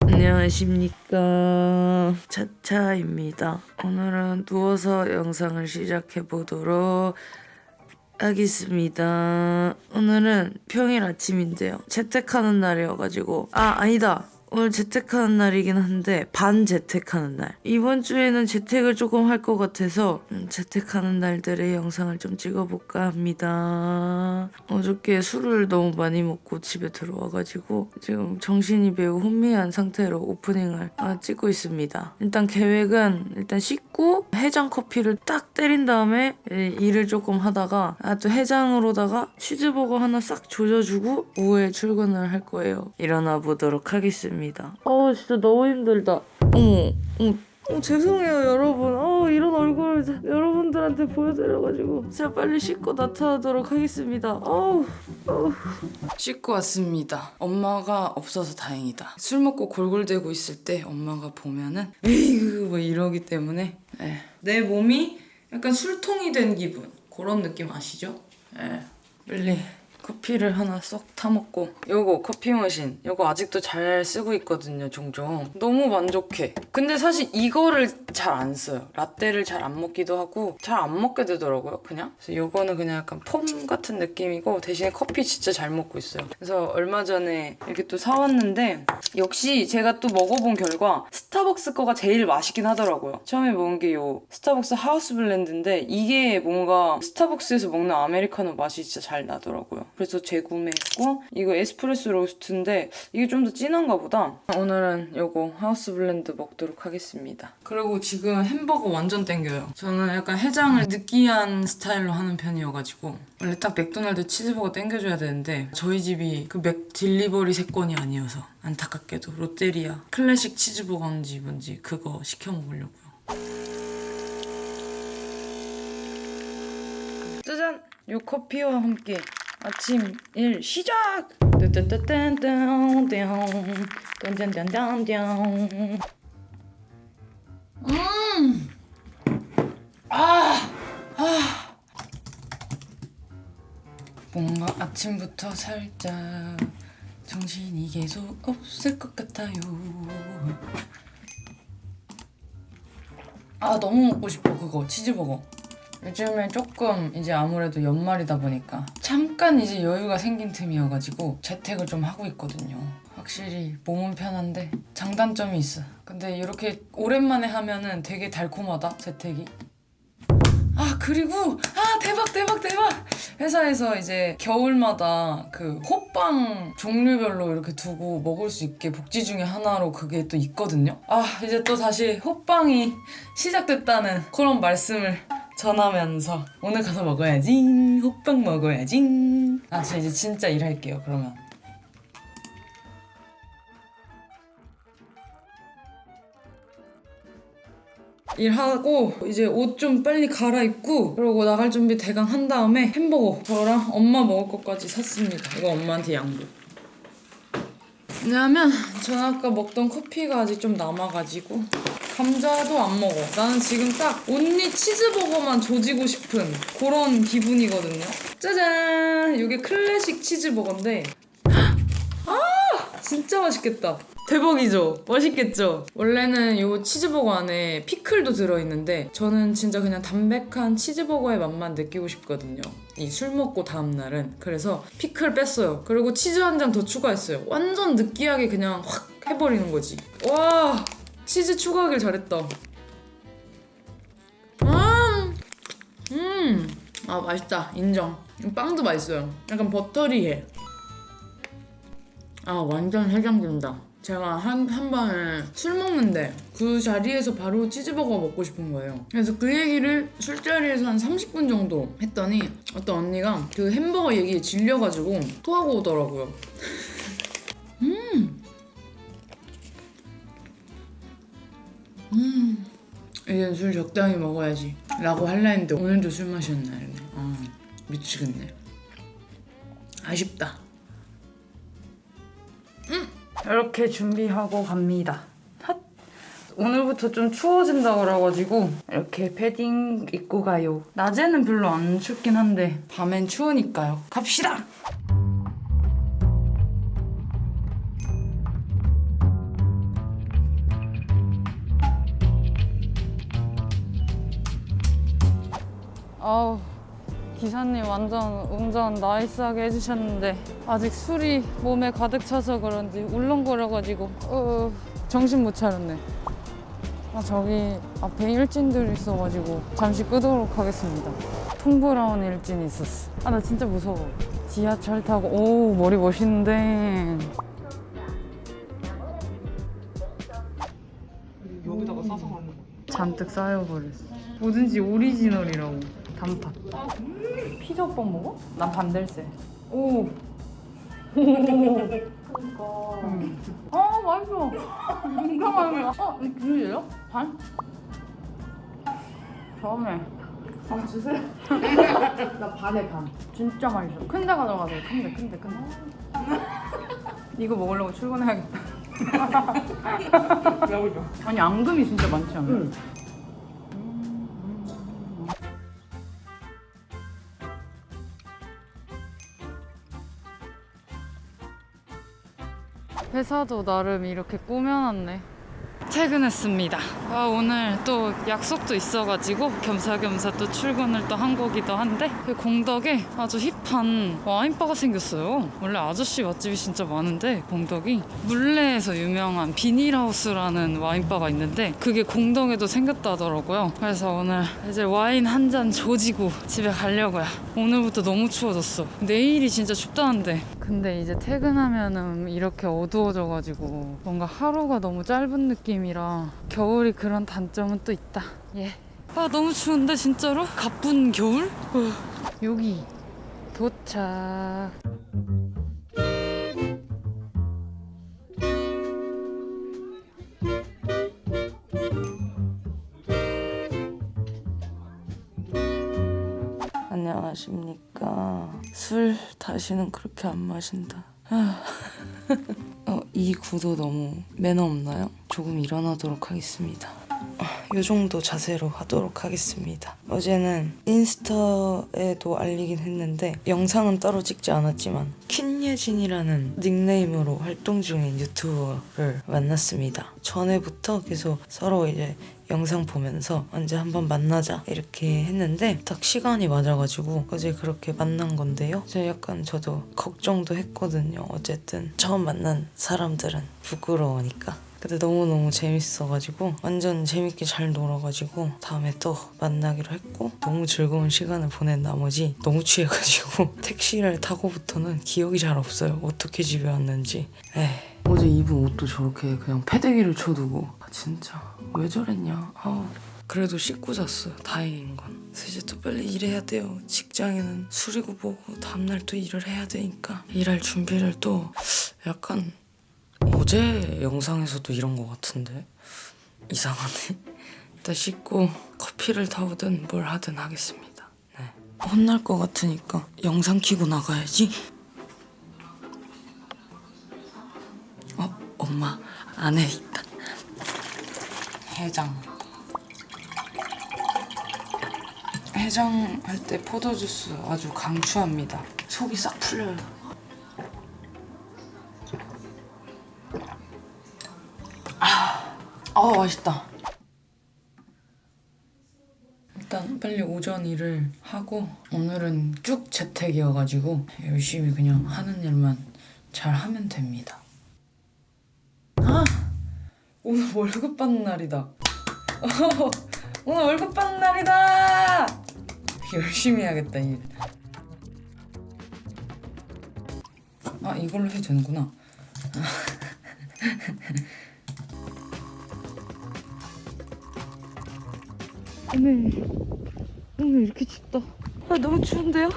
안녕하십니까 차차입니다. 오늘은 누워서 영상을 시작해 보도록 하겠습니다. 오늘은 평일 아침인데요. 재택하는 날이어가지고 아 아니다. 오늘 재택하는 날이긴 한데 반 재택하는 날. 이번 주에는 재택을 조금 할 것 같아서 음, 재택하는 날들의 영상을 좀 찍어볼까 합니다. 어저께 술을 너무 많이 먹고 집에 들어와가지고 지금 정신이 매우 혼미한 상태로 오프닝을 아, 찍고 있습니다. 일단 계획은 일단 씻고 해장 커피를 딱 때린 다음에 이- 일을 조금 하다가 아, 또 해장으로다가 치즈버거 하나 싹 조져주고 오후에 출근을 할 거예요. 일어나 보도록 하겠습니다. 어 진짜 너무 힘들다. 어머, 어머. 어, 죄송해요 여러분 어, 이런 얼굴을 자- 여러분들한테 보여드려가지고 제가 빨리 씻고 나타나도록 하겠습니다 어우 어우. 씻고 왔습니다 엄마가 없어서 다행이다 술 먹고 골골대고 있을 때 엄마가 보면은 에이그 뭐 이러기 때문에 예. 내 몸이 약간 술통이 된 기분 그런 느낌 아시죠? 예. 빨리 커피를 하나 쏙 타먹고 요거 커피 머신 요거 아직도 잘 쓰고 있거든요 종종. 너무 만족해. 근데 사실 이거를 잘 안 써요. 라떼를 잘 안 먹기도 하고 잘 안 먹게 되더라고요 그냥. 그래서 요거는 그냥 약간 폼 같은 느낌이고 대신에 커피 진짜 잘 먹고 있어요. 그래서 얼마 전에 이렇게 또 사왔는데 역시 제가 또 먹어본 결과 스타벅스 거가 제일 맛있긴 하더라고요. 처음에 먹은 게 요 스타벅스 하우스 블렌드인데 이게 뭔가 스타벅스에서 먹는 아메리카노 맛이 진짜 잘 나더라고요 그래서 재구매했고 이거 에스프레소 로스트인데 이게 좀 더 진한가 보다. 오늘은 요거 하우스 블렌드 먹도록 하겠습니다. 그리고 지금 햄버거 완전 땡겨요. 저는 약간 해장을 느끼한 스타일로 하는 편이어가지고 원래 딱 맥도날드 치즈버거 땡겨줘야 되는데 저희 집이 그 맥 딜리버리 세건이 아니어서 안타깝게도 롯데리아 클래식 치즈버거인지 뭔지 그거 시켜 먹으려고요. 짜잔! 요 커피와 함께 아침 일 시작! 음! 아! 아! 뭔가 아침부터 살짝 정신이 계속 없을 것 같아요. 아 너무 먹고 싶어 그거 치즈버거. 요즘에 조금 이제 아무래도 연말이다 보니까 잠깐 이제 여유가 생긴 틈이어가지고 재택을 좀 하고 있거든요. 확실히 몸은 편한데 장단점이 있어. 근데 이렇게 오랜만에 하면은 되게 달콤하다 재택이. 아 그리고 아 대박 대박 대박 회사에서 이제 겨울마다 그 호빵 종류별로 이렇게 두고 먹을 수 있게 복지 중에 하나로 그게 또 있거든요 아 이제 또 다시 호빵이 시작됐다는 그런 말씀을 전하면서 오늘 가서 먹어야지 호빵 먹어야지 아 저 이제 진짜 일할게요 그러면 일하고 이제 옷 좀 빨리 갈아입고 그러고 나갈 준비 대강 한 다음에 햄버거 저랑 엄마 먹을 것까지 샀습니다. 이거 엄마한테 양보. 왜냐하면 전 아까 먹던 커피가 아직 좀 남아가지고 감자도 안 먹어. 나는 지금 딱 온리 치즈버거만 조지고 싶은 그런 기분이거든요. 짜잔! 이게 클래식 치즈버거인데 진짜 맛있겠다. 대박이죠? 맛있겠죠? 원래는 이 치즈버거 안에 피클도 들어있는데 저는 진짜 그냥 담백한 치즈버거의 맛만 느끼고 싶거든요. 이 술 먹고 다음 날은. 그래서 피클 뺐어요. 그리고 치즈 한 장 더 추가했어요. 완전 느끼하게 그냥 확 해버리는 거지. 와! 치즈 추가하길 잘했다. 음! 음! 아, 맛있다. 인정. 빵도 맛있어요. 약간 버터리해. 아 완전 해장된다. 제가 한, 한 번에 술 먹는데 그 자리에서 바로 치즈버거 먹고 싶은 거예요. 그래서 그 얘기를 술자리에서 한 30분 정도 했더니 어떤 언니가 그 햄버거 얘기에 질려가지고 토하고 오더라고요. 음! 음! 이제 술 적당히 먹어야지 라고 할라 했는데 오늘도 술 마셨나 이러네. 아 미치겠네. 아쉽다. 이렇게 준비하고 갑니다. 핫! 오늘부터 좀 추워진다고 그래가지고 이렇게 패딩 입고 가요. 낮에는 별로 안 춥긴 한데 밤엔 추우니까요. 갑시다! 어우 기사님 완전 운전 나이스하게 해주셨는데 아직 술이 몸에 가득 차서 그런지 울렁거려가지고 어, 정신 못 차렸네. 아 저기 앞에 일진들 있어가지고 잠시 끄도록 하겠습니다. 통브라운 일진이 있었어. 아 나 진짜 무서워. 지하철 타고 오 머리 멋있는데. 여기다가 싸서 가는 거. 잔뜩 쌓여버렸어. 뭐든지 오리지널이라고. 단팥. 피자 오빠 먹어? 난 반댈세. 오. 음. 아 맛있어. 진짜 맛있어. 어, 이 귤이에요? 반? 처음에. 밥 주세요. 나 반에 반. 진짜 맛있어. 큰 데가 들어가세요. 큰 데, 큰 데, 큰 데. 이거 먹으려고 출근해야겠다. 나오죠. 아니 앙금이 진짜 많지 않아요? 응. 회사도 나름 이렇게 꾸며놨네. 퇴근했습니다. 아, 오늘 또 약속도 있어가지고 겸사겸사 또 출근을 또 한 거기도 한데 그 공덕에 아주 힙한 와인바가 생겼어요. 원래 아저씨 맛집이 진짜 많은데 공덕이 물레에서 유명한 비닐하우스라는 와인바가 있는데 그게 공덕에도 생겼다 하더라고요. 그래서 오늘 이제 와인 한 잔 조지고 집에 가려고요. 오늘부터 너무 추워졌어. 내일이 진짜 춥다는데. 근데 이제 퇴근하면은 이렇게 어두워져가지고 뭔가 하루가 너무 짧은 느낌이라 겨울이 그런 단점은 또 있다. 예. 아 너무 추운데 진짜로? 가쁜 겨울? 어. 여기 도착. 안녕하십니까. 술 다시는 그렇게 안 마신다. 아. 어, 이 구도 너무 매너 없나요? 조금 일어나도록 하겠습니다. 이 정도 자세로 하도록 하겠습니다. 어제는 인스 타에도 알리긴 했는데 영상은 따로 찍지 않았지만 킨예진이라는 닉네임으로 활동 중인 유튜버를 만났습니다. 전에부터 계속 서로 이제 영상 보면서 언제 한번 만나자 이렇게 했는데 딱 시간이 맞아가지고 어제 그렇게 만난 건데요. 이제 약간 저도 걱정도 했거든요. 어쨌든 처음 만난 사람들은 부끄러우니까. 근데 너무너무 재밌어가지고 완전 재밌게 잘 놀아가지고 다음에 또 만나기로 했고 너무 즐거운 시간을 보낸 나머지 너무 취해가지고 택시를 타고부터는 기억이 잘 없어요. 어떻게 집에 왔는지. 에이. 어제 입은 옷도 저렇게 그냥 패대기를 쳐두고. 아, 진짜. 왜 저랬냐? 아우 그래도 씻고 잤어요. 다행인 건. 이제 또 빨리 일해야 돼요. 직장에는 술이고 뭐고 다음날 또 일을 해야 되니까. 일할 준비를 또 약간 어제 영상에서도 이런 거 같은데 이상하네 일단 씻고 커피를 타오든 뭘 하든 하겠습니다 네. 혼날 것 같으니까 영상 키고 나가야지 어, 엄마 안에 있다. 해장. 해장 할 때 포도주스 아주 강추합니다. 속이 싹 풀려요. 맛있다. 일단 빨리 오전 일을 하고 오늘은 쭉 재택이어가지고 열심히 그냥 하는 일만 잘 하면 됩니다. 아 오늘 월급 받는 날이다. 오늘 월급 받는 날이다. 열심히 해야겠다 일. 아 이걸로 해도 되는구나. 오늘 오늘 이렇게 춥다. 아 너무 추운데요?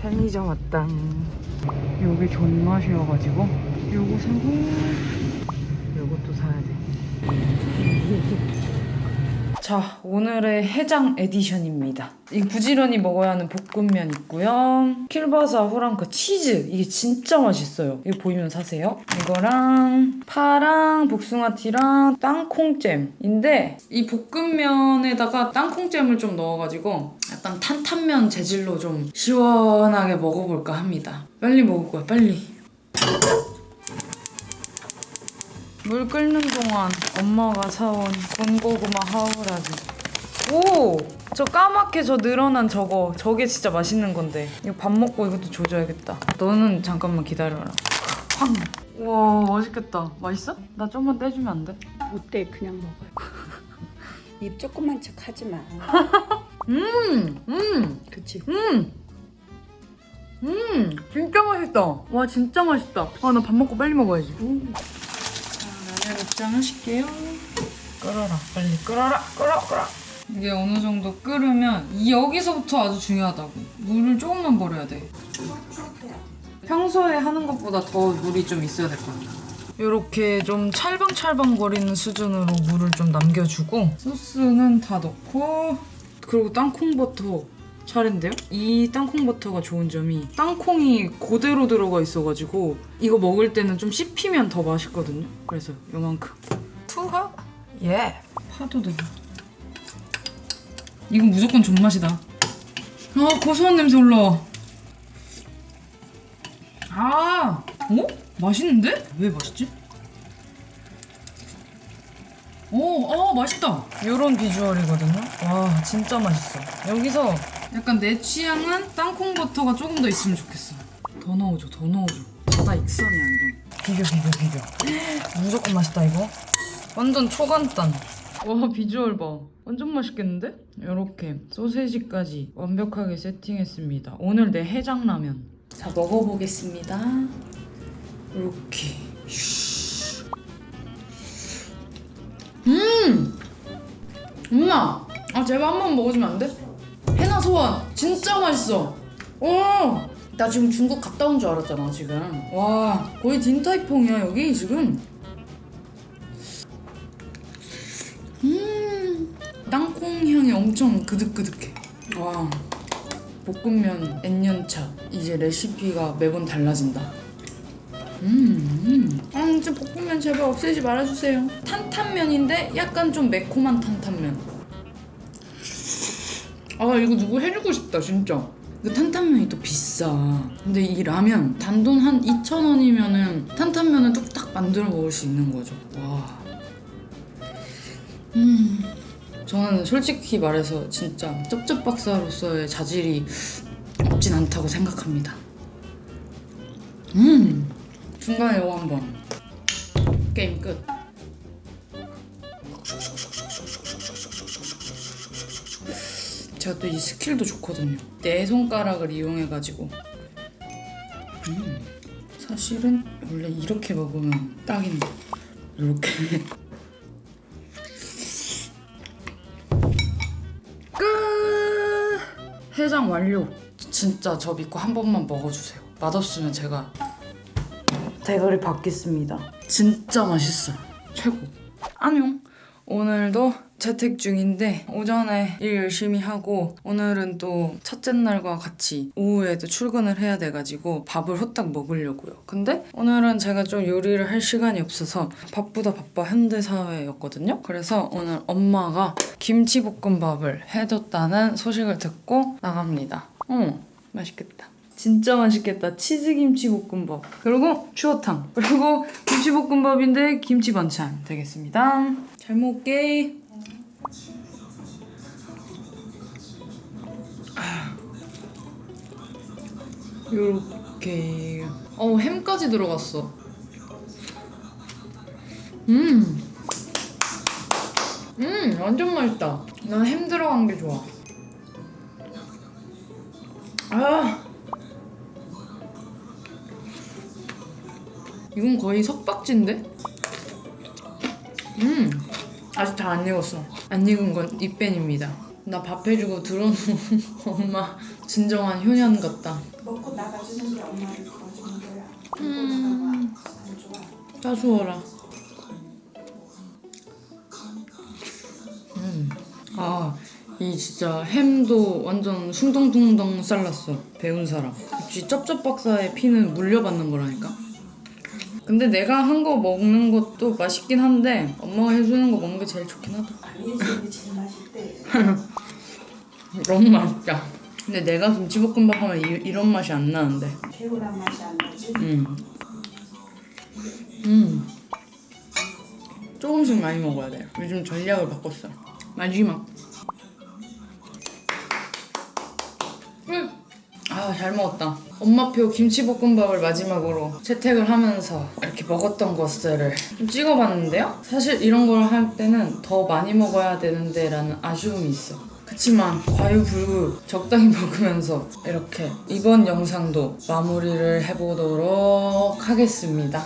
편의점 왔당. 여기 존맛이어가지고 요거 사고 요것도 사야 돼. 자, 오늘의 해장 에디션입니다. 이 부지런히 먹어야 하는 볶음면 있고요. 킬바사, 후랑크, 치즈. 이게 진짜 맛있어요. 이거 보이면 사세요. 이거랑 파랑 복숭아티랑 땅콩잼인데 이 볶음면에다가 땅콩잼을 좀 넣어가지고 약간 탄탄면 재질로 좀 시원하게 먹어볼까 합니다. 빨리 먹을 거야, 빨리. 물 끓는 동안 엄마가 사온 군고구마 하우라기. 오! 저 까맣게 저 늘어난 저거 저게 진짜 맛있는 건데 이거 밥 먹고 이것도 조져야겠다 너는 잠깐만 기다려라 황. 와 맛있겠다 맛있어? 나 좀만 떼주면 안 돼? 어때? 그냥 먹어요. 입 조그만 척 하지 마. 음! 음! 그치? 음! 음! 진짜 맛있다 와 진짜 맛있다 아 나 밥 먹고 빨리 먹어야지 음. 입장하실게요. 끓어라. 빨리 끓어라. 끓어 끓어. 이게 어느 정도 끓으면 이 여기서부터 아주 중요하다고. 물을 조금만 버려야 돼. 평소에 하는 것보다 더 물이 좀 있어야 될 것 같아. 이렇게 좀 찰방찰방 거리는 수준으로 물을 좀 남겨주고 소스는 다 넣고 그리고 땅콩버터 차례인데요? 이 땅콩 버터가 좋은 점이 땅콩이 그대로 들어가 있어가지고 이거 먹을 때는 좀 씹히면 더 맛있거든요 그래서 요만큼 투하? 예 파도 넣어 이건 무조건 존맛이다 아 고소한 냄새 올라와 아 어? 맛있는데? 왜 맛있지? 오, 어, 맛있다. 이런 비주얼이거든요. 와, 진짜 맛있어. 여기서 약간 내 취향은 땅콩 버터가 조금 더 있으면 좋겠어. 더 넣어줘, 더 넣어줘. 바다 익선이야, 이거. 비벼, 비벼, 비벼. 무조건 맛있다, 이거. 완전 초간단. 와, 비주얼 봐. 완전 맛있겠는데? 이렇게 소세지까지 완벽하게 세팅했습니다. 오늘 내 해장라면. 자, 먹어보겠습니다. 이렇게. 음! 엄마! 아 제발 한 번 먹어주면 안 돼? 해나 소원 진짜 맛있어 와! 나 지금 중국 갔다 온 줄 알았잖아 지금 와 거의 딘타이퐁이야 여기 지금 음 땅콩 향이 엄청 그득그득해 와 볶음면 N년차 이제 레시피가 매번 달라진다 음, 음. 아, 진짜 볶음면 제발 없애지 말아주세요. 탄탄면인데 약간 좀 매콤한 탄탄면. 아, 이거 누구 해주고 싶다, 진짜. 그 탄탄면이 또 비싸. 근데 이 라면 단돈 한 2,000원이면은 탄탄면을 뚝딱 만들어 먹을 수 있는 거죠. 와. 음. 저는 솔직히 말해서 진짜 쩝쩝 박사로서의 자질이 없진 않다고 생각합니다. 음. 중간에 이거 한번 게임 끝. 제가 또 이 스킬도 좋거든요. 내 손가락을 이용해가지고. 음, 사실은 원래 이렇게 먹으면 딱인데 이렇게. 끝. 해장 완료. 진짜 저 믿고 한 번만 먹어주세요. 맛없으면 제가 대가리 받겠습니다. 진짜 맛있어. 최고. 안녕. 오늘도 재택 중인데 오전에 일 열심히 하고 오늘은 또 첫째 날과 같이 오후에 도 출근을 해야 돼가지고 밥을 후딱 먹으려고요. 근데 오늘은 제가 좀 요리를 할 시간이 없어서 바쁘다 바빠 현대사회였거든요. 그래서 오늘 엄마가 김치볶음밥을 해뒀다는 소식을 듣고 나갑니다. 어, 맛있겠다. 진짜 맛있겠다. 치즈 김치 볶음밥. 그리고 추어탕. 그리고 김치볶음밥인데 김치 반찬 되겠습니다. 잘 먹게. 아. 요렇게. 어, 햄까지 들어갔어. 음. 음, 완전 맛있다. 난 햄 들어간 게 좋아. 아. 이건 거의 석박지인데? 음 아직 다 안 익었어 안 익은 건 입뺀입니다 나 밥 해주고 들어오는 엄마 진정한 효년 같다 먹고 나가주는 게 엄마를 도와주는 거야. 음. 다 주워라 아, 이 진짜 햄도 완전 숭덩숭덩 잘랐어. 배운 사람. 역시 쩝쩝 박사의 피는 물려받는 거라니까. 근데 내가 한 거 먹는 것도 맛있긴 한데 엄마가 해주는 거 먹는 게 제일 좋긴 하다. 아니 집이 제일 맛있대. 너무 맛있다. 근데 내가 김치볶음밥 하면 이, 이런 맛이 안 나는데. 개운한 맛이 안 나지. 음. 음. 조금씩 많이 먹어야 돼. 요즘 전략을 바꿨어. 마지막. 아 잘 먹었다. 엄마표 김치볶음밥을 마지막으로 채택을 하면서 이렇게 먹었던 것들을 좀 찍어봤는데요. 사실 이런 걸 할 때는 더 많이 먹어야 되는데 라는 아쉬움이 있어. 그치만 과유불급 적당히 먹으면서 이렇게 이번 영상도 마무리를 해보도록 하겠습니다.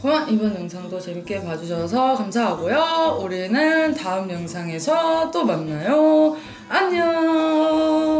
그럼 이번 영상도 재밌게 봐주셔서 감사하고요. 우리는 다음 영상에서 또 만나요. 안녕.